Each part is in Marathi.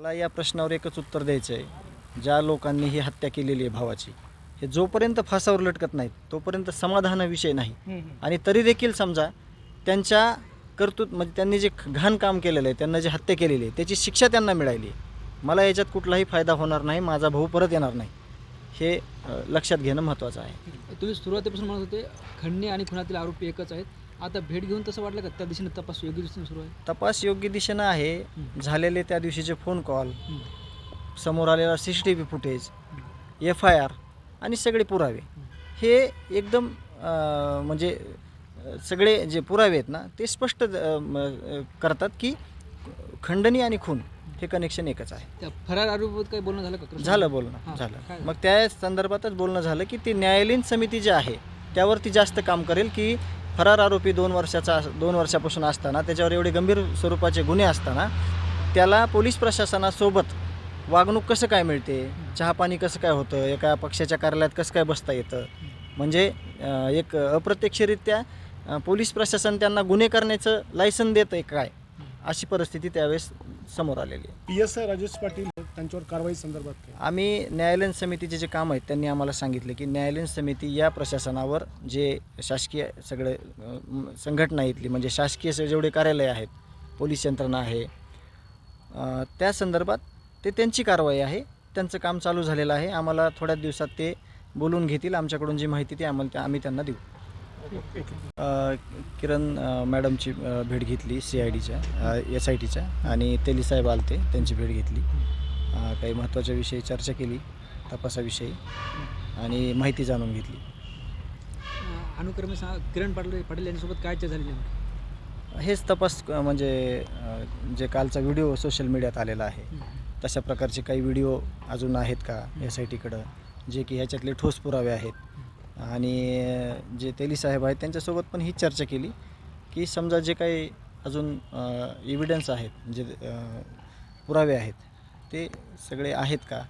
मला या प्रश्नावर एकच उत्तर द्यायचं आहे. ज्या लोकांनी ही हत्या केलेली आहे भावाची हे जोपर्यंत फासावर लटकत नाहीत तोपर्यंत समाधान विषय नाही. आणि तरी देखील समजा त्यांच्या कर्तृत्व म्हणजे त्यांनी जे घाण काम केलेलं आहे त्यांना जी हत्या केलेली आहे त्याची शिक्षा त्यांना मिळाली आहे. मला याच्यात कुठलाही फायदा होणार नाही माझा भाऊ परत येणार नाही. हे लक्षात घेणं महत्त्वाचं आहे. तुम्ही सुरुवातीपासून म्हणत होते खंडणी आणि खुनातील आरोपी एकच आहेत. आता भेट घेऊन तसं वाटलं का त्या दिशेने तपास योग्य दिशेने सुरू आहे? तपास योग्य दिशेनं आहे. झालेले त्या दिवशीचे फोन कॉल. समोर आलेला C C T V footage F I R आणि सगळे पुरावे. हे एकदम म्हणजे सगळे जे पुरावे आहेत ना ते स्पष्ट करतात की खंडणी आणि खून हे कनेक्शन एकच आहे. त्या फरार आरोपीबाबत काही बोलणं झालं का? कृष्ण? झालं बोलणं हां, झालं. मग त्या संदर्भातच बोलणं झालं की ती न्यायालयीन समिती जी आहे त्यावरती जास्त काम करेल की फरार आरोपी दोन वर्षाचा अस- दोन वर्षापासून असताना त्याच्यावर एवढे गंभीर स्वरूपाचे गुन्हे असताना त्याला पोलीस प्रशासनासोबत वागणूक कसं काय मिळते? चहापाणी कसं काय होतं? एका पक्षाच्या कार्यालयात कसं काय बसता येतं? म्हणजे अं, एक अप्रत्यक्षरित्या अं, पोलीस प्रशासन त्यांना गुन्हे करण्याचं लायसन देतं आहे काय? अशी परिस्थिती त्यावेळेस समोर आलेली आहे. P S I Rajesh Patil त्यांच्यावर कारवाई संदर्भात काय? आम्ही न्यायालयीन समितीचे जे काम आहेत त्यांनी आम्हाला सांगितलं की न्यायालयीन समिती या प्रशासनावर जे शासकीय सगळे अ, म, संघटना इथली म्हणजे शासकीय स- जेवढे कार्यालय आहेत पोलीस यंत्रणा आहे अ, त्या संदर्भात ते त्यांची कारवाई आहे त्यांचं काम चालू झालेलं आहे. आम्हाला थोड्याच दिवसात ते बोलून घेतील. आमच्याकडून जी माहिती ती आम्हाला आम्ही त्यांना देऊ. किरण मॅडमची भेट घेतली सी आय डीच्या एस आय टीच्या आणि तेली साहेब आलते त्यांची भेट घेतली. काही महत्त्वाच्या विषयी चर्चा केली तपासाविषयी आणि माहिती जाणून घेतली. अनुक्रमे सा किरण पाटील पाटील यांच्यासोबत काय चर्चा झाली? हेच तपास म्हणजे जे कालचा व्हिडिओ सोशल मीडियात आलेला आहे तशा प्रकारचे काही व्हिडिओ अजून आहेत का एस आय टीकडं जे की ह्याच्यातले ठोस पुरावे आहेत? आणि जे तेली साहेब आहेत त्यांच्यासोबत पण ही चर्चा केली की समजा जे काही अजून एव्हिडन्स आहेत जे पुरावे आहेत ते सगळे आहेत का?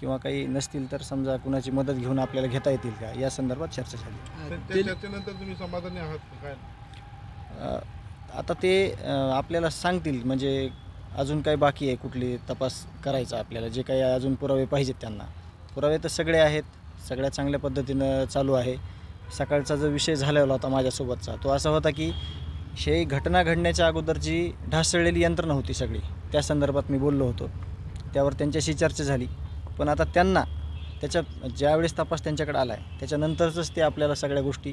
किंवा काही नसतील तर समजा कुणाची मदत घेऊन आपल्याला घेता येतील का? या संदर्भात चर्चा झाली. चर्चेनंतर तुम्ही समाधानी आहात का? काय? आता ते आपल्याला सांगतील म्हणजे अजून काही बाकी आहे कुठली तपास करायचा आपल्याला जे काही अजून पुरावे पाहिजेत त्यांना. पुरावे तर सगळे आहेत सगळ्या चांगल्या पद्धतीनं चालू आहे. सकाळचा जो विषय झालेला होता माझ्यासोबतचा तो असा होता की हे घटना घडण्याच्या अगोदर जी ढासळलेली यंत्रणा होती सगळी त्या संदर्भात मी बोललो होतो. त्यावर त्यांच्याशी चर्चा झाली. पण आता त्यांना त्याच्या ज्यावेळेस तपास त्यांच्याकडे आला आहे त्याच्यानंतरच ते आपल्याला सगळ्या गोष्टी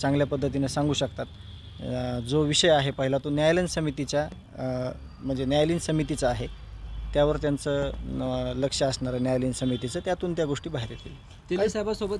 चांगल्या पद्धतीने सांगू शकतात. जो विषय आहे पहिला तो न्यायालयीन समितीच्या म्हणजे न्यायालयीन समितीचा आहे. त्यावर त्यांचं लक्ष असणारं न्यायालयीन समितीचं त्यातून त्या गोष्टी बाहेर येतील. तेली साहेबांसोबत